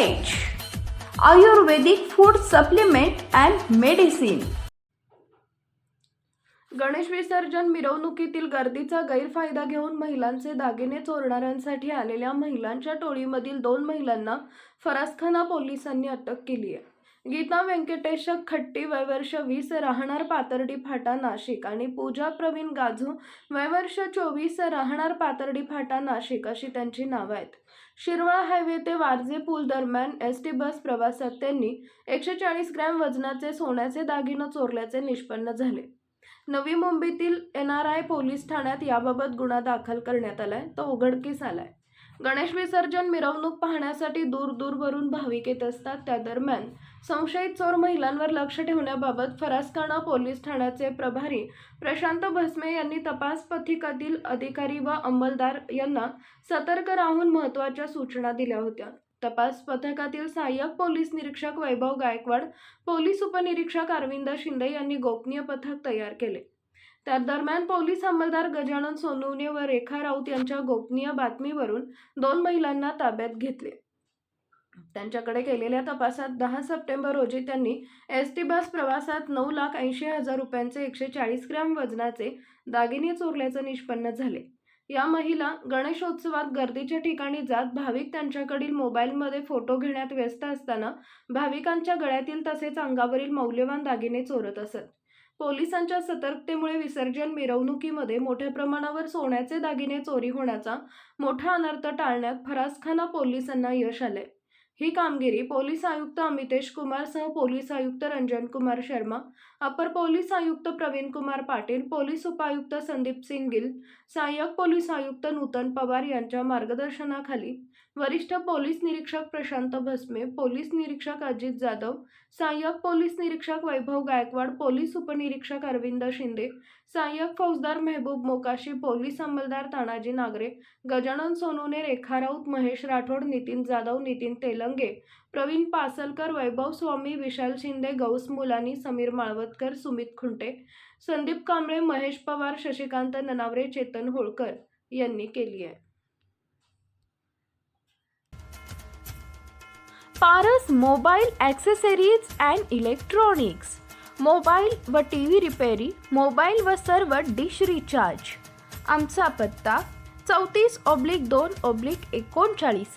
Ayurvedic food supplement and medicine Ganesh विसर्जन मिरवणुकीतील गर्दीचा गैरफायदा घेऊन महिलांचे दागिने चोरणाऱ्यांसाठी आलेल्या महिलांच्या टोळीमधील दोन महिलांना फरासखाना पोलिसांनी अटक केली आहे. गीता व्यंकटेश खट्टी वयवर्ष वीस राहणार पातर्डी फाटा नाशिक आणि पूजा प्रवीण गाजू वयवर्ष चोवीस राहणार पातर्डी फाटा नाशिक अशी त्यांची नावं आहेत. शिरवळ हायवे ते वारजे पूल दरम्यान एस टी बस प्रवासात त्यांनी एकशे चाळीस ग्रॅम वजनाचे सोन्याचे दागिने चोरल्याचे निष्पन्न झाले. नवी मुंबईतील एन आर आय पोलीस ठाण्यात याबाबत गुन्हा दाखल करण्यात आलाय. तो उघडकीस आलाय. गणेश विसर्जन मिरवणूक पाहण्यासाठी दूर दूरवरून भाविक येत असतात त्या दरम्यान. संशयित चोर महिलांवर लक्ष ठेवण्याबाबत फरासखाना पोलीस ठाण्याचे प्रभारी प्रशांत भस्मे यांनी तपास पथकातील अधिकारी व अंमलदार यांना सतर्क राहून महत्त्वाच्या सूचना दिल्या होत्या. तपास पथकातील सहाय्यक पोलीस निरीक्षक वैभव गायकवाड पोलीस उपनिरीक्षक अरविंद शिंदे यांनी गोपनीय पथक तयार केले. त्या दरम्यान पोलीस अंमलदार गजानन सोनवणे व रेखा राऊत यांच्या गोपनीय बातमीवरून दोन महिलांना ताब्यात घेतले. त्यांच्याकडे केलेल्या तपासात दहा सप्टेंबर रोजी त्यांनी एस टी बस प्रवासात नऊ लाख ऐंशी हजार रुपयांचे एकशे चाळीस ग्रॅम वजनाचे दागिने चोरल्याचं निष्पन्न झाले. या महिला गणेशोत्सवात गर्दीच्या ठिकाणी जात भाविक त्यांच्याकडील मोबाईलमध्ये फोटो घेण्यात व्यस्त असताना भाविकांच्या गळ्यातील तसेच अंगावरील मौल्यवान दागिने चोरत असत. पोलिसांच्या सतर्कतेमुळे विसर्जन मिरवणुकीमध्ये मोठ्या प्रमाणावर सोन्याचे दागिने चोरी होण्याचा मोठा अनर्थ टाळण्यात फरासखाना पोलिसांना यश आले ही कामगिरी पोलीस आयुक्त अमितेश कुमार सह पोलीस आयुक्त रंजन कुमार शर्मा अपर पोलीस आयुक्त प्रवीण कुमार पाटील पोलीस उपायुक्त संदीप सिंग गिल सहाय्यक पोलीस आयुक्त नूतन पवार यांच्या मार्गदर्शनाखाली वरिष्ठ पोलीस निरीक्षक प्रशांत भस्मे पोलीस निरीक्षक अजित जाधव सहाय्यक पोलीस निरीक्षक वैभव गायकवाड पोलीस उपनिरीक्षक अरविंद शिंदे सहाय्यक फौजदार मेहबूब मोकाशी पोलीस अंमलदार तानाजी नागरे गजानन सोनूने रेखा राऊत महेश राठोड नितीन जाधव नितीन तेलंग प्रवीण पासलकर वैभव स्वामी विशाल शिंदे गौस मुलानी समीर माळवतकर सुमित खुंटे संदीप कांबळे महेश पवार शशिकांत ननावरे चेतन होळकर यांनी केली आहे. Paras mobile accessories and electronics. Mobile व टी व्ही रिपेरी मोबाईल व सर्व डिश रिचार्ज. आमचा पत्ता चौतीस ऑब्लिक दोन ऑब्लिक एकोणचाळीस.